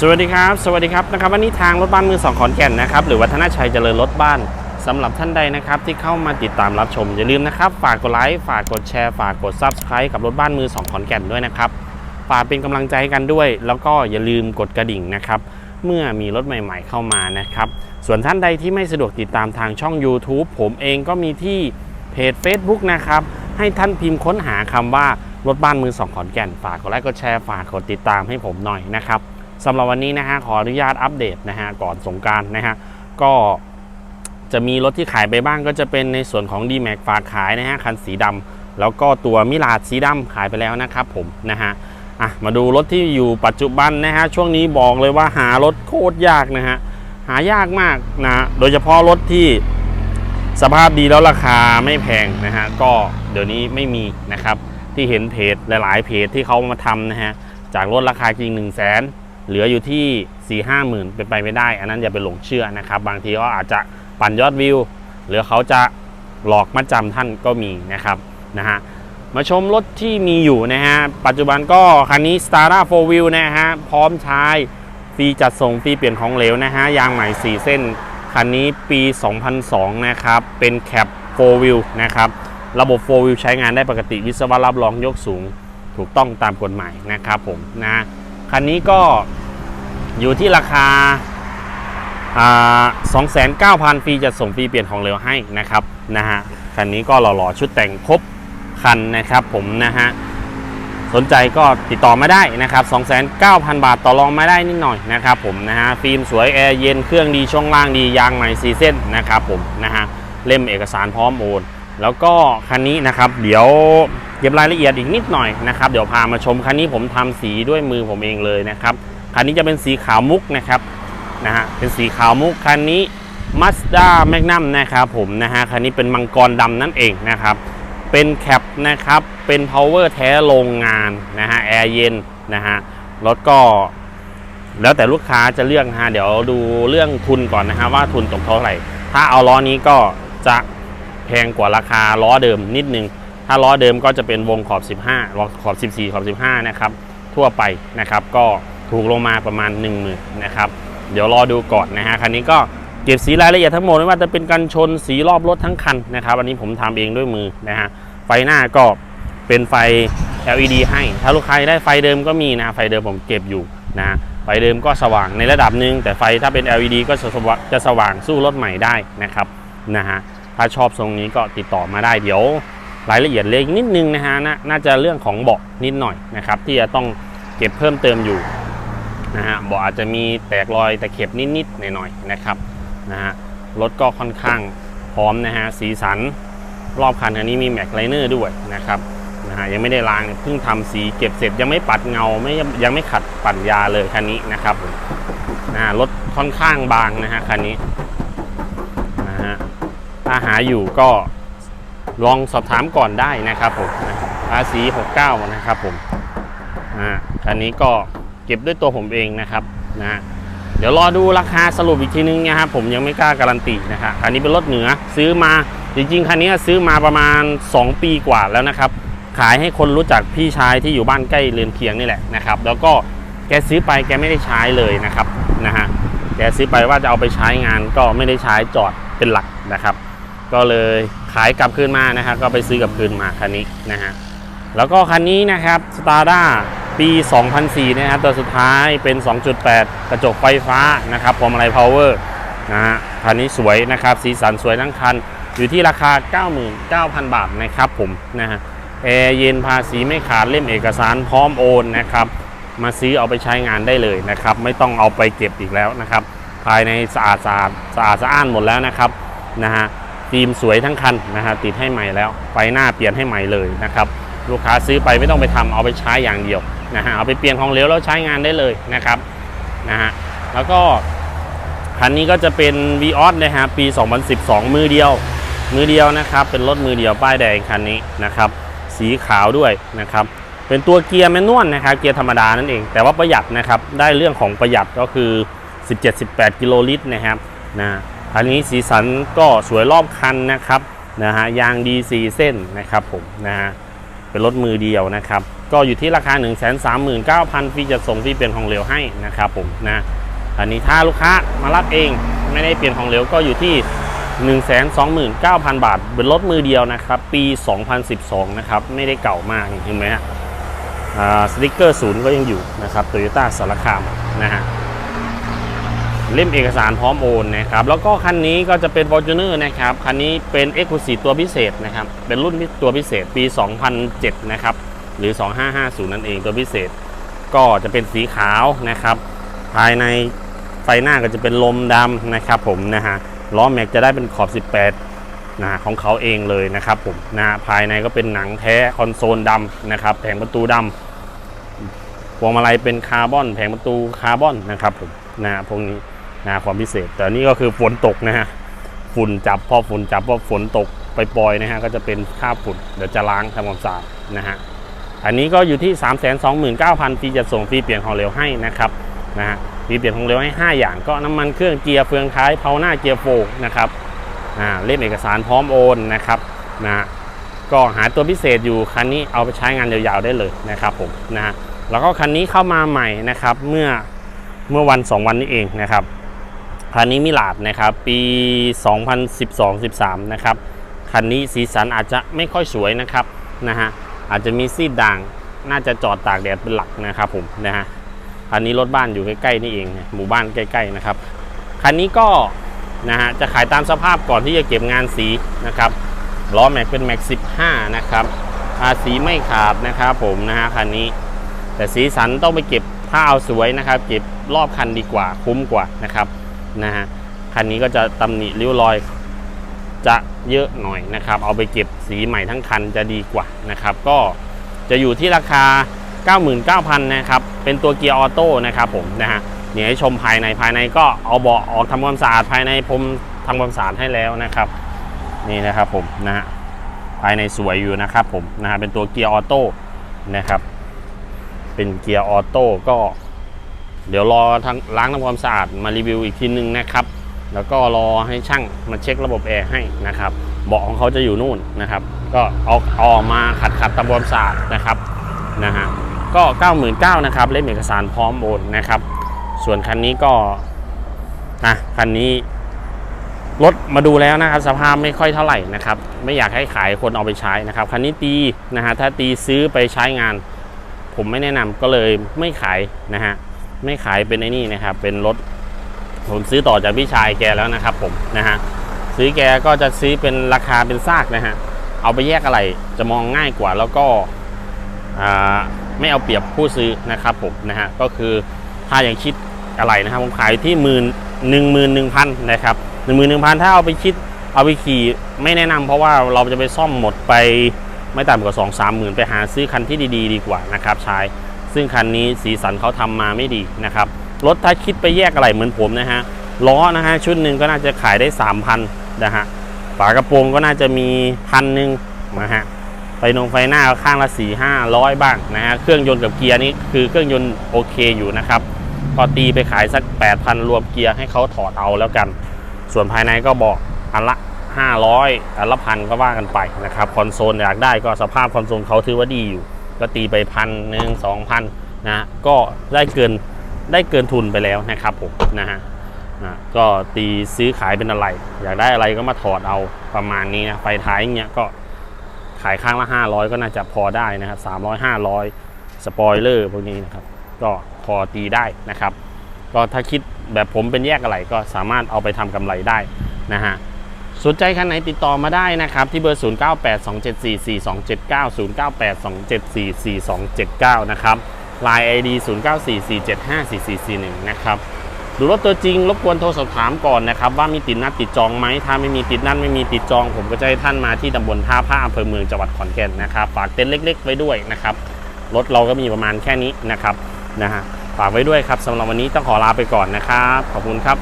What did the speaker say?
สวัสดีครับ สวัสดีครับนะครับวันนี้ทางรถบ้านมือสองขอนแก่นนะครับหรือวัฒนชัยเจริญรถบ้านสำหรับท่านใดนะครับที่เข้ามาติดตามรับชม อย่าลืมนะครับ ฝากกดไลค์ฝากกดแชร์ฝากกด Subscribe กับรถบ้านมือสองขอนแก่นด้วยนะครับฝากเป็นกำลังใจให้กันด้วย แล้วก็อย่าลืมกดกระดิ่งนะครับเมื่อมีรถใหม่ๆเข้ามานะครับส่วนท่านใดที่ไม่สะดวกติดตามทางช่อง YouTube ผมเองก็มีที่เพจ Facebook นะครับให้ท่านพิมพ์ค้นหาคำว่ารถบ้านมือสองขอนแก่น ฝากกดไลค์กดแชร์ฝากกดติดตามให้ผมหน่อยนะครับ สำหรับวันนี้นะฮะขออนุญาตอัปเดตนะฮะก่อนสงการนะฮะก็จะมีรถที่ขายไปบ้างก็จะเป็นในส่วนของ d m a x ฝากขายนะฮะคันสีดำแล้วก็ตัวมิลาดสีดำขายไปแล้วนะครับผมนะฮะอะมาดูรถที่อยู่ปัจจุบันนะฮะช่วงนี้บอกเลยว่าหารถโคตรยากนะฮะหายากมากนะฮะโดยเฉพาะรถที่สภาพดีแล้วราคาไม่แพงนะฮะก็เดี๋ยวนี้ไม่มีนะครับที่เห็นเพจหลาย ๆ เพจที่เขามาทำนะฮะจากรถราคาจริง 1 0 0 0 0แสน เหลืออยู่ที่4ี่ห้าหมื่นเป็นไปไม่ได้ อันนั้นอย่าไปหลงเชื่อนะครับ บางทีก็อาจจะปั่นยอดวิว หรือเขาจะหลอกมัดจำท่านก็มีนะครับนะฮะมาชมรถที่มีอยู่นะฮะ ปัจจุบันก็คันนี้ s t a r a 4 Wheel นะฮะ พร้อมใช้ฟรีจัดส่งฟรีเปลี่ยนของเหลวนะฮะ ยางใหม่ 4 เส้น คันนี้ปี 2002 นะครับ เป็นแคป4 wheel นะครับ ระบบ4 wheel ใช้งานได้ปกติวิศวะรับรองยกสูง ถูกต้องตามกฎหมายนะครับผมนะ คันนี้ก็ อยู่ที่ราคาสอ่า29,000ฟรีจะส่งฟรีเปลี่ยนของเหลวให้นะครับนะฮะคันนี้ก็หล่อๆชุดแต่งครบคันนะครับผมนะฮะสนใจก็ติดต่อมาได้นะครับ29,000 บาทต่อรองมาได้นิดหน่อยนะครับผมนะฮะฟิล์มสวยแอร์เย็นเครื่องดีช่วงล่างดียางใหม่สีเส้นนะครับผมนะฮะเล่มเอกสารพร้อมโอนแล้วก็คันนี้นะครับเดี๋ยวเก็บรายละเอียดอีกนิดหน่อยนะครับเดี๋ยวพามาชมคันนี้ผมทำสีด้วยมือผมเองเลยนะครับ คันนี้จะเป็นสีขาวมุกนะครับนะฮะเป็นสีขาวมุกคันนี้ Mazda Magnum นะครับผมนะฮะคันนี้เป็นมังกรดำนั่นเองนะครับเป็นแคปนะครับเป็น power แท้โรงงานนะฮะแอร์เย็นนะฮะรถก็แล้วแต่ลูกค้าจะเลือกฮะเดี๋ยวดูเรื่องทุนก่อนนะฮะว่าทุนตกเท่าไหร่ ถ้าเอาล้อนี้ก็จะแพงกว่าราคาล้อเดิมนิดนึง ถ้าล้อเดิมก็จะเป็นวงขอบ 15ขอบ 14 ขอบ 15 นะครับ ทั่วไปนะครับก็ ถูกลงมาประมาณ 1 0,000นะครับ เดี๋ยวรอดูก่อนนะฮะ คันนี้ก็เก็บสีรายละเอียดทั้งหมดไม่ว่าจะเป็นกันชนสีรอบรถทั้งคันนะครับ อันนี้ผมทำเองด้วยมือนะฮะ ไฟหน้าก็เป็นไฟ LED ให้ ถ้าลูกค้าได้ไฟเดิมก็มีนะ ไฟเดิมผมเก็บอยู่นะไฟเดิมก็สว่างในระดับหนึ่งแต่ไฟถ้าเป็น LED ก็จะสว่างจะสว่างสู้รถใหม่ได้นะครับนะฮะถ้าชอบทรงนี้ก็ติดต่อมาได้เดี๋ยว รายละเอียดเล็กนิดนึงนะฮะนน่าจะเรื่องของเบาะนิดหน่อยนะครับที่จะต้องเก็บเพิ่มเติมอยู่ นะฮะเบาะอาจจะมีแตกรอยตะเข็บนิดๆหน่อยๆนะครับนะฮะรถก็ค่อนข้างพร้อมนะฮะสีสันรอบคันอันนี้มีแม็กไลเนอร์ด้วยนะครับนะฮะยังไม่ได้ล้างเพิ่งทำสีเก็บเสร็จยังไม่ปัดเงาไม่ยังไม่ขัดปั่นยาเลยคันนี้นะครับผมนะฮะรถค่อนข้างบางนะฮะคันนี้นะฮะถ้าหาอยู่ก็ลองสอบถามก่อนได้นะครับผมนะภาษี69นะครับผมนะฮะคันนี้ก็ เก็บด้วยตัวผมเองนะครับนะเดี๋ยวรอดูราคาสรุปอีกทีนึงนะครับผมยังไม่กล้าการันตีนะครับคันนี้เป็นรถเหนือซื้อมาจริงๆคันนี้ซื้อมาประมาณ 2 ปีกว่าแล้วนะครับ ขายให้คนรู้จักพี่ชายที่อยู่บ้านใกล้เรือนเคียงนี่แหละนะครับ แล้วก็แกซื้อไปแกไม่ได้ใช้เลยนะครับนะฮะแกซื้อไปว่าจะเอาไปใช้งานก็ไม่ได้ใช้จอดเป็นหลักนะครับ ก็เลยขายกลับคืนมานะครับก็ไปซื้อกลับคืนมาคันนี้นะฮะแล้วก็คันนี้นะครับ s t a r d a ปี 2004 นะครับ ตัวสุดท้ายเป็น 2.8 กระจกไฟฟ้านะครับพวงมาลัย power นะฮะคันนี้สวยนะครับ สีสันสวยทั้งคัน อยู่ที่ราคา 99,000 บาทนะครับผมนะฮะแอร์เย็นภาษีไม่ขาดเล่มเอกสารพร้อมโอนนะครับมาซื้อเอาไปใช้งานได้เลยนะครับ ไม่ต้องเอาไปเก็บอีกแล้วนะครับ ภายในสะอาดสะอาดสะอาดสะอ้านหมดแล้วนะครับนะฮะฟิล์มสวยทั้งคันนะฮะติดให้ใหม่แล้วไฟหน้าเปลี่ยนให้ใหม่เลยนะครับ ลูกค้าซื้อไปไม่ต้องไปทำเอาไปใช้อย่างเดียว นะฮะเอาไปเปลี่ยนของเหลวแล้วใช้งานได้เลยนะครับนะฮะแล้วก็คันนี้ก็จะเป็น v ีออสนะฮะปี 2012 มือเดียว มือเดียวนะครับ เป็นรถมือเดียวป้ายแดงคันนี้นะครับ สีขาวด้วยนะครับ เป็นตัวเกียร์แมนนวลนะครับเกียร์ธรรมดานั่นเอง แต่ว่าประหยัดนะครับ ได้เรื่องของประหยัดก็คือ 17-18 กิโลลิตรนะครับนะคันนี้สีสันก็สวยรอบคันนะครับนะฮะยางดีสีเส้นนะครับผมนะฮะเป็นรถมือเดียวนะครับ ก็อยู่ที่ราคา 1 3 9 0 0 0ฟรีจะส่งฟรีเปลี่ยนของเหลวให้นะครับผมนะอันนี้ถ้าลูกค้ามารับเองไม่ได้เปลี่ยนของเหลวก็อยู่ที่ 129,000 บาท เป็นรถมือเดียวนะครับ ปี 2012 นะครับ ไม่ได้เก่ามากเห็นไหมฮะสติกเกอร์ศูนย์ก็ยังอยู่นะครับโตโยต้าสารคามนะฮะเล่มเอกสารพร้อมโอนนะครับ แล้วก็คันนี้ก็จะเป็น Fortuner นะครับ คันนี้เป็น e x c l u s i v e ตัวพิเศษนะครับ เป็นรุ่นตัวพิเศษปี 2007 นะครับ หรือ 2550 นั่นเองตัวพิเศษก็จะเป็นสีขาวนะครับ ภายในไฟหน้าก็จะเป็นลมดำนะครับผมนะฮะล้อแม็กจะได้เป็นขอบ 18นะฮะของเขาเองเลยนะครับผมนะภายในก็เป็นหนังแท้คอนโซลดำนะครับแผงประตูดำพวงมาลัยเป็นคาร์บอนแผงประตูคาร์บอนนะครับผมนะฮะพวกนี้นะความพิเศษ แต่นี่ก็คือฝนตกนะฮะฝุ่นจับพอฝุ่นจับพอฝนตกไปปล่อยนะฮะก็จะเป็นคราบฝุ่นเดี๋ยวจะล้างทำความสะอาดนะฮะ อันนี้ก็อยู่ที่ 3 2 9 0 0 0ฟรีจะส่งฟรีเปลี่ยนของเหลวให้นะครับนะฮะฟรีเปลี่ยนของเหลวให้ 5 อย่างก็น้ำมันเครื่องเกียร์เฟืองท้ายเพาหน้าเกียร์โฟกนะครับอ่าเล่มเอกสารพร้อมโอนนะครับนะฮะก็หาตัวพิเศษอยู่คันนี้เอาไปใช้งานยาวๆได้เลยนะครับผมนะฮะแล้วก็คันนี้เข้ามาใหม่นะครับเมื่อเมื่อวัน 2 วันนี้เองนะครับคันนี้มิลาดนะครับปี 2012-13นะครับคันนี้สีสันอาจจะไม่ค่อยสวยนะครับนะฮะ อาจจะมีซีดด่าง น่าจะจอดตากแดดเป็นหลักนะครับผมนะฮะคันนี้รถบ้านอยู่ใกล้ๆนี่เองหมู่บ้านใกล้ๆนะครับคันนี้ก็นะฮะจะขายตามสภาพก่อนที่จะเก็บงานสีนะครับล้อแม็กเป็นแม็ก15 นะครับอาสีไม่ขาดนะครับผมนะฮะคันนี้ แต่สีสันต้องไปเก็บถ้าเอาสวยนะครับ เก็บรอบคันดีกว่าคุ้มกว่านะครับนะฮะคันนี้ก็จะตำหนิริ้วรอย จะเยอะหน่อยนะครับ เอาไปเก็บสีใหม่ทั้งคันจะดีกว่านะครับ ก็จะอยู่ที่ราคา 99,000 นะครับ เป็นตัวเกียร์ออโต้นะครับผมนะฮะเดี๋ยวให้ชมภายในภายในก็เอาเบาะออกทำความสะอาดภายในผมทำความสะอาดให้แล้วนะครับ นี่นะครับผมนะฮะภายในสวยอยู่นะครับผมนะฮะเป็นตัวเกียร์ออโต้นะครับ เป็นเกียร์ออโต้ก็ เดี๋ยวรอทางล้างทำความสะอาดมารีวิวอีกทีนึงนะครับ แล้วก็รอให้ช่างมาเช็คระบบแอร์ให้นะครับเบาะของเขาจะอยู่นู่นนะครับ ก็เอาอออกมาขัดขัดทำความสะอาดนะครับนะฮะก็ 99,000นะครับเล่มเอกสารพร้อมโอนนะครับ ส่วนคันนี้ก็นะคันนี้รถมาดูแล้วนะครับ สภาพไม่ค่อยเท่าไหร่นะครับ ไม่อยากให้ขายคนเอาไปใช้นะครับ คันนี้ตีนะฮะถ้าตีซื้อไปใช้งาน ผมไม่แนะนำก็เลยไม่ขายนะฮะไม่ขายเป็นไอ้นี่นะครับ เป็นรถ ผมซื้อต่อจากพี่ชายแกแล้วนะครับผมนะฮะซื้อแกก็จะซื้อเป็นราคาเป็นซากนะฮะเอาไปแยกอะไรจะมองง่ายกว่าแล้วก็ไม่เอาเปรียบผู้ซื้อนะครับผมนะฮะก็คือถ้าอย่างคิดอะไรนะครับผมขายที่หมื่นหนึ่งหมื่นหนึ่งพันนะครับหนึ่งหมื่นหนึ่งพันถ้าเอาไปคิดเอาไปขี่ไม่แนะนำเพราะว่าเราจะไปซ่อมหมดไปไม่ต่ำกว่าสองสามหมื่นไปหาซื้อคันที่ดีๆ ดีกว่านะครับชาย ซึ่งคันนี้สีสันเขาทำมาไม่ดีนะครับ รถถ้าคิดไปแยกอะไรเหมือนผมนะฮะล้อนะฮะชุดหนึ่งก็น่าจะขายได้ 3,000นะฮะฝากระโปรงก็น่าจะมีพันหนึ่งนะฮะไฟนงไฟหน้าข้างละ4 5 0 0 บ้างนะฮะเครื่องยนต์กับเกียร์นี่คือเครื่องยนต์โอเคอยู่นะครับก็ตีไปขายสัก 8,000 รวมเกียร์ให้เขาถอดเอาแล้วกัน ส่วนภายในก็บอกอันละ 500 อันละพันก็ว่ากันไปนะครับคอนโซลอยากได้ก็สภาพคอนโซลเขาถือว่าดีอยู่ ก็ตีไปพันหนึ่งสองพันนะก็ได้เกิน ได้เกินทุนไปแล้วนะครับผมนะฮะก็ตีซื้อขายเป็นอะไร อยากได้อะไรก็มาถอดเอาประมาณนี้นะไฟท้ายเงี้ยก็ขายข้างละ 500 ก็น่าจะพอได้นะครับ300 500 สปอยเลอร์พวกนี้นะครับ ก็พอตีได้นะครับ ก็ถ้าคิดแบบผมเป็นแยกอะไรก็สามารถเอาไปทำกำไรได้นะฮะสนใจคันไหนติดต่อมาได้นะครับ ที่เบอร์ 0982744279 0982744279 นะครับ Line ID 0944754441 นะครับดูรถตัวจริงรบกวนโทรสอบถามก่อนนะครับ ว่ามีติดนัดติดจองไหมถ้าไม่มีติดนัดไม่มีติดจอง ผมก็จะให้ท่านมาที่ตำบลท่าผ้าอำเภอเมืองจังหวัดขอนแก่นนะครับฝากเต็นท์เล็ก ๆ ไว้ด้วยนะครับรถเราก็มีประมาณแค่นี้นะครับนะฮะฝากไว้ด้วยครับสำหรับวันนี้ต้องขอลาไปก่อนนะครับ ขอบคุณครับ